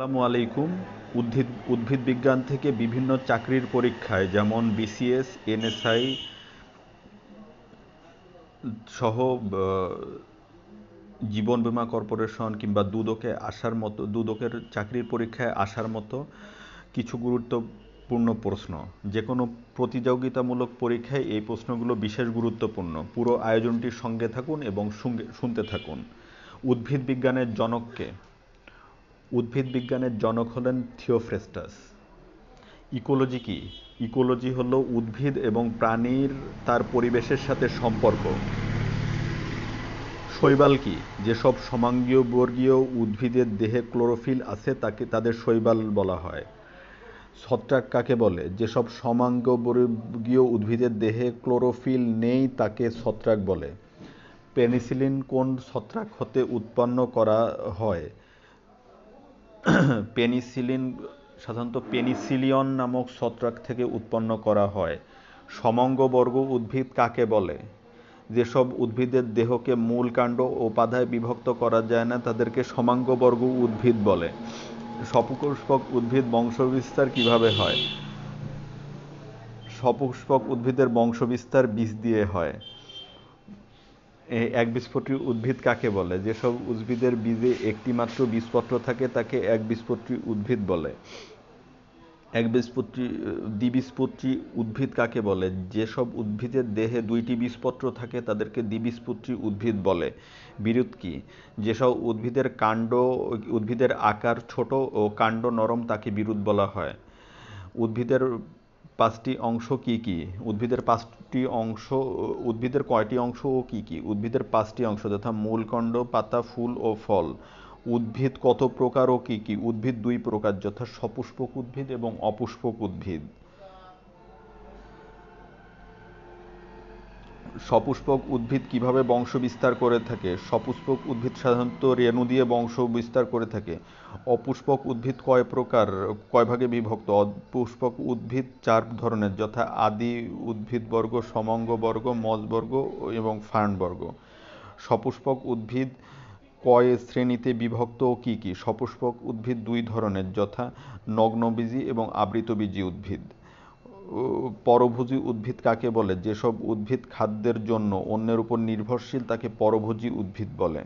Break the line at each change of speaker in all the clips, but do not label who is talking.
আসসালামু আলাইকুম। উদ্ভিদ উদ্ভিদ বিজ্ঞান থেকে বিভিন্ন চাকরির পরীক্ষায় যেমন বিসিএস এনএসআই সহ জীবন বীমা কর্পোরেশন কিংবা দুদকে আসার মতো, দুদকের চাকরির পরীক্ষায় আসার মতো কিছু গুরুত্বপূর্ণ প্রশ্ন। যে কোনো প্রতিযোগিতামূলক পরীক্ষায় এই প্রশ্নগুলো বিশেষ গুরুত্বপূর্ণ। পুরো আয়োজনটির সঙ্গে থাকুন এবং শুনতে থাকুন। উদ্ভিদ বিজ্ঞানের জনককে উদ্ভিদ বিজ্ঞানের জনক হলেন থিওফ্রেস্টাস। ইকোলজি কি? ইকোলজি হলো উদ্ভিদ এবং প্রাণীর তার পরিবেশের সাথে সম্পর্ক। শৈবাল কি? যেসব সমাঙ্গীয় বর্গীয় উদ্ভিদের দেহে ক্লোরোফিল আছে, তাকে তাদের শৈবাল বলা হয়। ছত্রাক কাকে বলে? যেসব সমাঙ্গ বর্গীয় উদ্ভিদের দেহে ক্লোরোফিল নেই, তাকে ছত্রাক বলে। পেনিসিলিন কোন ছত্রাক হতে উৎপন্ন করা হয়? পেনিসিলিন, সাধারণত পেনিসিলিয়ন নামক ছত্রাক থেকে উৎপন্ন করা হয়। সমঙ্গবর্গ উদ্ভিদ কাকে বলে? যেসব উদ্ভিদের দেহকে মূল কাণ্ড ও পাধায় বিভক্ত করা যায় না, তাদেরকে সমাঙ্গবর্গ উদ্ভিদ বলে। সপুষ্পক উদ্ভিদ বংশবিস্তার কীভাবে হয়? সপুষ্পক উদ্ভিদের বংশবিস্তার বীজ দিয়ে হয়। একবীজপত্রী উদ্ভিদ কাকে বলে? যেসব উদ্ভিদের বীজে একটি মাত্র বীজপত্র থাকে, তাকে একবীজপত্রী উদ্ভিদ বলে। একবীজপত্রী দ্বিবীজপত্রী উদ্ভিদ কাকে বলে? যেসব উদ্ভিদের দেহে দুইটি বীজপত্র থাকে, তাদেরকে দ্বিবীজপত্রী উদ্ভিদ বলে। বিরুৎ কি? যেসব উদ্ভিদের কাণ্ড, উদ্ভিদের আকার ছোট ও কাণ্ড নরম তাকে বিরুৎ বলা হয়। উদ্ভিদের পাঁচটি অংশ কি কি? উদ্ভিদের পাঁচটি অংশ, উদ্ভিদের কয়টি অংশ ও কি কি? উদ্ভিদের পাঁচটি অংশ যথা মূলকণ্ড পাতা, ফুল ও ফল। উদ্ভিদ কত প্রকার ও কি কি? উদ্ভিদ দুই প্রকার, যথা সপুষ্পক উদ্ভিদ এবং অপুষ্পক উদ্ভিদ। সপুষ্পক উদ্ভিদ কীভাবে বংশ বিস্তার করে থাকে? সপুষ্পক উদ্ভিদ সাধারণত রেণু দিয়ে বংশ বিস্তার করে থাকে। অপুষ্পক উদ্ভিদ কয় প্রকার? কয় ভাগে বিভক্ত? অপুষ্পক উদ্ভিদ চার ধরনের, যথা আদি উদ্ভিদবর্গ সমঙ্গবর্গ মজবর্গ এবং ফার্নবর্গ সপুষ্পক উদ্ভিদ কয় শ্রেণীতে বিভক্ত ও কী কী? সপুষ্পক উদ্ভিদ দুই ধরনের, যথা নগ্নবীজি এবং আবৃতবীজি উদ্ভিদ। পরভোজী উদ্ভিদ কাকে বলে? যেসব উদ্ভিদ খাদ্যের জন্য অন্যের উপর নির্ভরশীল তাকে পরভোজী উদ্ভিদ বলে।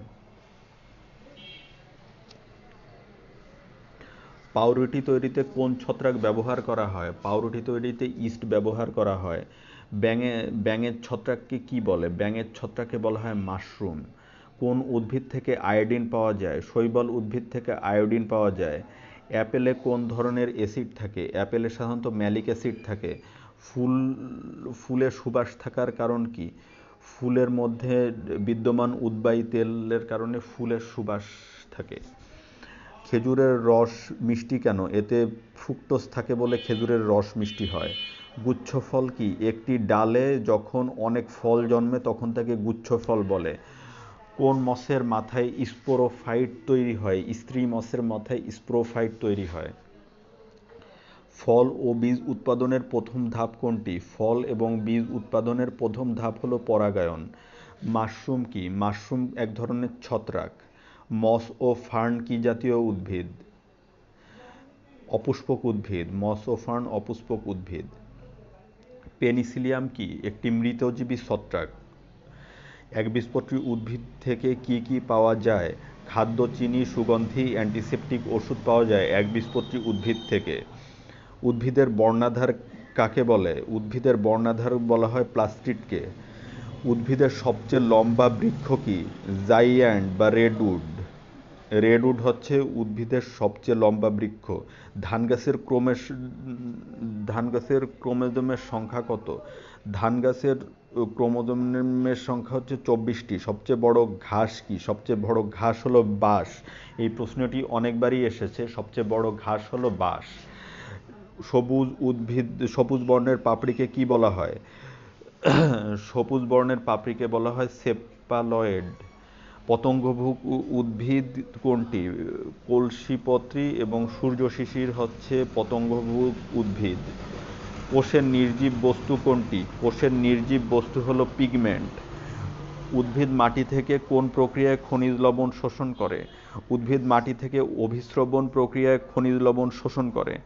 পাউরুটি তৈরিতে কোন ছত্রাক ব্যবহার করা হয়? পাউরুটি তৈরিতে ইস্ট ব্যবহার করা হয়। ব্যাঙে, ব্যাঙের ছত্রাককে কি বলে? ব্যাঙের ছত্রাককে বলা হয় মাশরুম। কোন উদ্ভিদ থেকে আয়োডিন পাওয়া যায়? শৈবাল উদ্ভিদ থেকে আয়োডিন পাওয়া যায়। অ্যাপেলে কোন ধরনের অ্যাসিড থাকে? অ্যাপেলে সাধারণত ম্যালিক অ্যাসিড থাকে। ফুল, ফুলে সুবাস থাকার কারণ কি? ফুলের মধ্যে বিদ্যমান উদ্বায়ী তেলের কারণে ফুলের সুবাস থাকে। খেজুরের রস মিষ্টি কেন? এতে ফ্রুক্টোজ থাকে বলে খেজুরের রস মিষ্টি হয়। গুচ্ছ ফল কি? একটি ডালে যখন অনেক ফল জন্মে, তখন তাকে গুচ্ছ ফল বলে। কোন মসের মাথায় স্পোরোফাইট তৈরি হয়? স্ত্রী মসের মাথায় স্পোরোফাইট তৈরি হয়। ফল ও বীজ উৎপাদনের প্রথম ধাপ কোনটি? ফল এবং বীজ উৎপাদনের প্রথম ধাপ হলো পরাগায়ন। মাশরুম কি? মাশরুম এক ধরনের ছত্রাক। মস ও ফার্ন কি জাতীয় উদ্ভিদ? অপুষ্পক উদ্ভিদ। মস ও ফার্ন অপুষ্পক উদ্ভিদ। পেনিসিলিয়াম কি? একটি মৃতজীবী ছত্রাক। একবীজপত্রী উদ্ভিদ থেকে কি কি পাওয়া যায়? খাদ্য, চিনি, সুগন্ধি অ্যান্টিসেপটিক ওষুধ পাওয়া যায় একবীজপত্রী উদ্ভিদ থেকে। উদ্ভিদের বর্ণাধার কাকে বলে? উদ্ভিদের বর্ণাধার বলা হয় প্লাস্টিডকে। উদ্ভিদের সবচেয়ে লম্বা বৃক্ষ কি? জাইয়ান্ট বা রেডউড। রেডউড হচ্ছে উদ্ভিদের সবচেয়ে লম্বা বৃক্ষ। ধান গাছের ক্রমেশ ধান গাছের ক্রোমোজোমের সংখ্যা কত? ধান গাছের ক্রোমোজোমের সংখ্যা হচ্ছে চব্বিশটি। সবচেয়ে বড় ঘাস কি? সবচেয়ে বড় ঘাস হলো বাঁশ। এই প্রশ্নটি অনেকবারই এসেছে। সবচেয়ে বড় ঘাস হলো বাঁশ। সবুজ উদ্ভিদ, সবুজ বর্ণের পাপড়িকে কি বলা হয়? সবুজ বর্ণের পাপড়িকে বলা হয় সেপালয়েড পতঙ্গভুক উদ্ভিদ কোনটি? কলসিপত্রী এবং সূর্য শিশির হচ্ছে পতঙ্গভুক উদ্ভিদ। কোষের নির্জীব বস্তু কোনটি? কোষের নির্জীব বস্তু হলো পিগমেন্ট। উদ্ভিদ মাটি থেকে কোন প্রক্রিয়ায় খনিজ লবণ শোষণ করে? উদ্ভিদ মাটি থেকে অভিস্রবণ প্রক্রিয়ায় খনিজ লবণ শোষণ করে।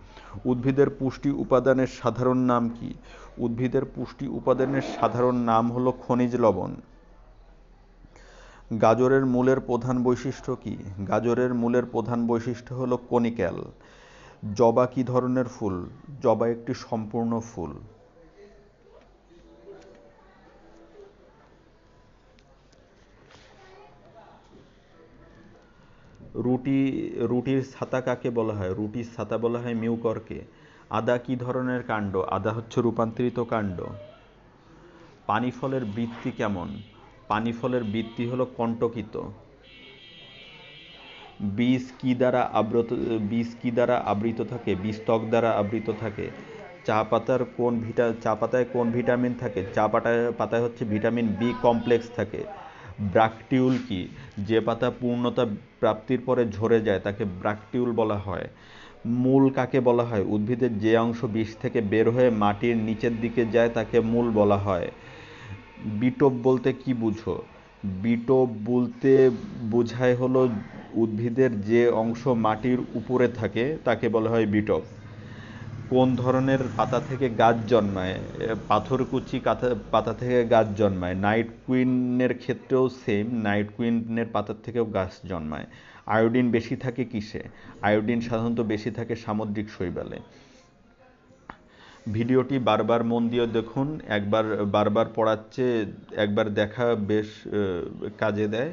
উদ্ভিদের পুষ্টি উপাদানের সাধারণ নাম কি? উদ্ভিদের পুষ্টি উপাদানের সাধারণ নাম হলো খনিজ লবণ। গাজরের মূলের প্রধান বৈশিষ্ট্য কি? গাজরের মূলের প্রধান বৈশিষ্ট্য হলো কনিক্যাল। জবা কি ধরনের ফুল? জবা একটি সম্পূর্ণ ফুল। রুটি, রুটির ছাতা কাকে বলা হয়? রুটির ছাতা বলা হয় মিউকরকে। আদা কি ধরনের কাণ্ড? আদা হচ্ছে রূপান্তরিত কাণ্ড। পানি ফলের বৃত্তি কেমন? পানি ফলের বৃত্তি হলো কণ্টকিত। বীজ কি দ্বারা আবৃত, বীজ কি দ্বারা আবৃত থাকে? বীজ ত্বক দ্বারা আবৃত থাকে। চা পাতার কোন ভিটা, চা পাতায় কোন ভিটামিন থাকে? চা পাতায় পাতায় হচ্ছে ভিটামিন বি কমপ্লেক্স থাকে। ব্রাকটিউল কি? যে পাতা পূর্ণতা প্রাপ্তির পরে ঝরে যায়, তাকে ব্রাকটিউল বলা হয়। মূল কাকে বলা হয়? উদ্ভিদের যে অংশ বিষ থেকে বের হয়ে মাটির নিচের দিকে যায়, তাকে মূল বলা হয়। বিটোপ বলতে কি বুঝো? বিটোপ বলতে বোঝায় হলো উদ্ভিদের যে অংশ মাটির উপরে থাকে, তাকে বলা হয় বিটোপ কোন ধরনের পাতা থেকে গাছ জন্মায়? পাথরকুচি পাতা থেকে গাছ জন্মায়। নাইট কুইনের ক্ষেত্রেও সেম, নাইট কুইনের পাতার থেকেও গাছ জন্মায়। আয়োডিন বেশি থাকে কিসে? আয়োডিন সাধারণত বেশি থাকে সামুদ্রিক শৈবালে। ভিডিওটি বারবার মন দিয়ে দেখুন, একবার, বারবার পড়াচ্ছে, একবার দেখা বেশ কাজে দেয়।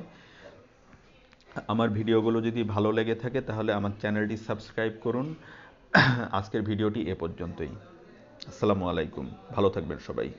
আমার ভিডিওগুলো যদি ভালো লেগে থাকে, তাহলে আমার চ্যানেলটি সাবস্ক্রাইব করুন। আজকের ভিডিওটি এ পর্যন্তই। আসসালামু আলাইকুম। ভালো থাকবেন সবাই।